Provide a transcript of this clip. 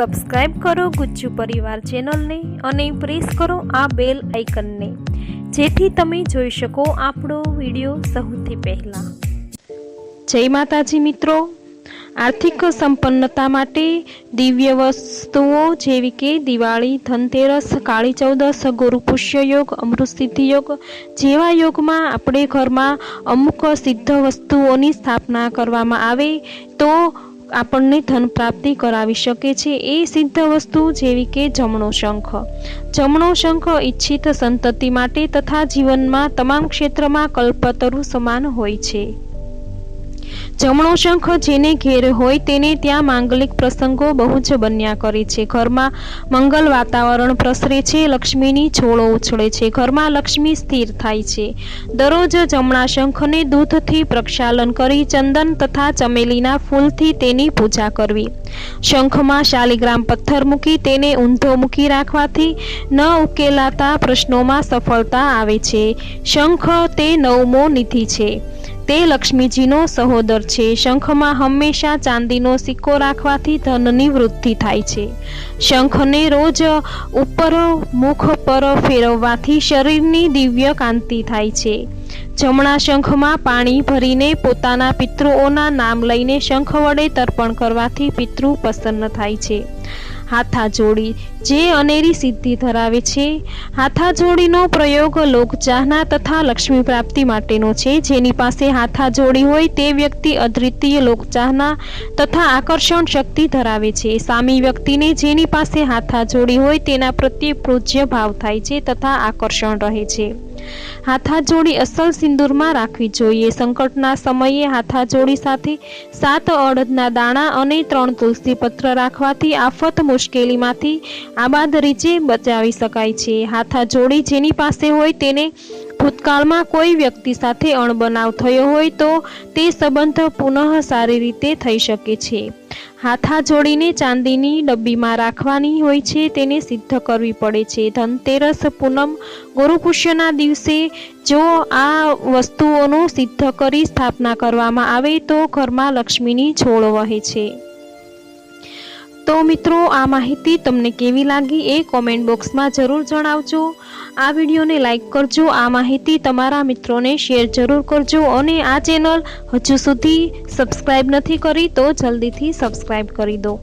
Subscribe કરો ગુજ્જુ પરિવાર ચેનલને અને પ્રેસ કરો આ બેલ આઇકનને જેથી તમે જોઈ શકો આપણો વીડિયો સૌથી પહેલાં. જય માતાજી મિત્રો. આર્થિક સંપન્નતા માટે દિવ્ય વસ્તુઓ જેવી કે દિવાળી, ધનતેરસ, કાળી ચૌદસ ગુરુ પુષ્ય યોગ અમૃત સિદ્ધિ યોગ જેવા યોગમાં આપણે ઘરમાં અમુક સિદ્ધ વસ્તુઓની સ્થાપના કરવામાં આવે તો આપણને ધન પ્રાપ્તિ કરાવી શકે છે. એ સિદ્ધ વસ્તુ જેવી કે જમણો શંખ. જમણો શંખ ઈચ્છિત સંતતિ માટે તથા જીવનમાં તમામ ક્ષેત્રમાં કલ્પતરુ સમાન હોય છે. જમણો શંખ જેને ઘેર હોય તેને ત્યાં માંગલિક પ્રસંગો બહુ જ બન્યા કરે છે. ઘરમાં મંગલ વાતાવરણ પ્રસરે છે, લક્ષ્મીની છોળો ઉછળે છે. ઘરમાં લક્ષ્મી સ્થિર થાય છે. દરરોજ જમણા શંખને દૂધથી પ્રક્ષાલન કરી ચંદન તથા ચમેલીના ફૂલથી તેની પૂજા કરવી. શંખમાં શાલિગ્રામ પથ્થર મૂકી તેને ઊંધો મૂકી રાખવાથી ન ઉકેલાતા પ્રશ્નોમાં સફળતા આવે છે. શંખ તે નવમો નિધિ છે. તે લક્ષ્મીજીનો સહોદર છે. શંખમાં હંમેશા ચાંદીનો સિક્કો રાખવાથી ધનની વૃદ્ધિ થાય છે. શંખને રોજ ઉપર મુખ પર ફેરવવાથી શરીરની દિવ્ય કાંતિ થાય છે. જમણા શંખમાં પાણી ભરીને પોતાના પિતૃઓના નામ લઈને શંખ વડે તર્પણ કરવાથી પિતૃ પ્રસન્ન થાય છે. હાથાજોડી જે અનેરી સિદ્ધિ ધરાવે છે. હાથાજોડીનો પ્રયોગ લોકચાહના તથા લક્ષ્મી પ્રાપ્તિ માટેનો છે. જેની પાસે હાથાજોડી હોય તે વ્યક્તિ અદ્વિતીય લોકચાહના તથા આકર્ષણ શક્તિ ધરાવે છે. સામી વ્યક્તિને જેની પાસે હાથાજોડી હોય તેના પ્રત્યે પૂજ્ય ભાવ થાય છે તથા આકર્ષણ રહે છે. હાથાજોડી અસલ સિંદૂરમાં રાખવી જોઈએ. સંકટના સમયે હાથાજોડી સાથે સાત અડદના દાણા અને ત્રણ તુલસી પત્ર રાખવાથી આફત મુશ્કેલીમાંથી આબાદ રીતે બચાવી શકાય છે. હાથાજોડી જેની પાસે હોય તેને ભૂતકાળમાં કોઈ વ્યક્તિ સાથે અણબનાવ થયો હોય તો તે સંબંધ પુનઃ સારી રીતે થઈ શકે છે. હાથા જોડીને ચાંદીની ડબ્બીમાં રાખવાની હોય છે, તેને સિદ્ધ કરવી પડે છે. ધનતેરસ પૂનમ ગુરુપુષ્યના દિવસે જો આ વસ્તુઓનું સિદ્ધ કરી સ્થાપના કરવામાં આવે તો ઘરમાં લક્ષ્મીની છોડ વહે છે. તો મિત્રો, આ માહિતી તમને કેવી લાગી એ કોમેન્ટ બોક્સમાં જરૂર જણાવજો. આ વિડીયોને લાઇક કરજો, આ માહિતી તમારા મિત્રોને શેર જરૂર કરજો અને આ ચેનલ હજુ સુધી સબસ્ક્રાઈબ નથી કરી તો જલ્દીથી સબસ્ક્રાઈબ કરી દો.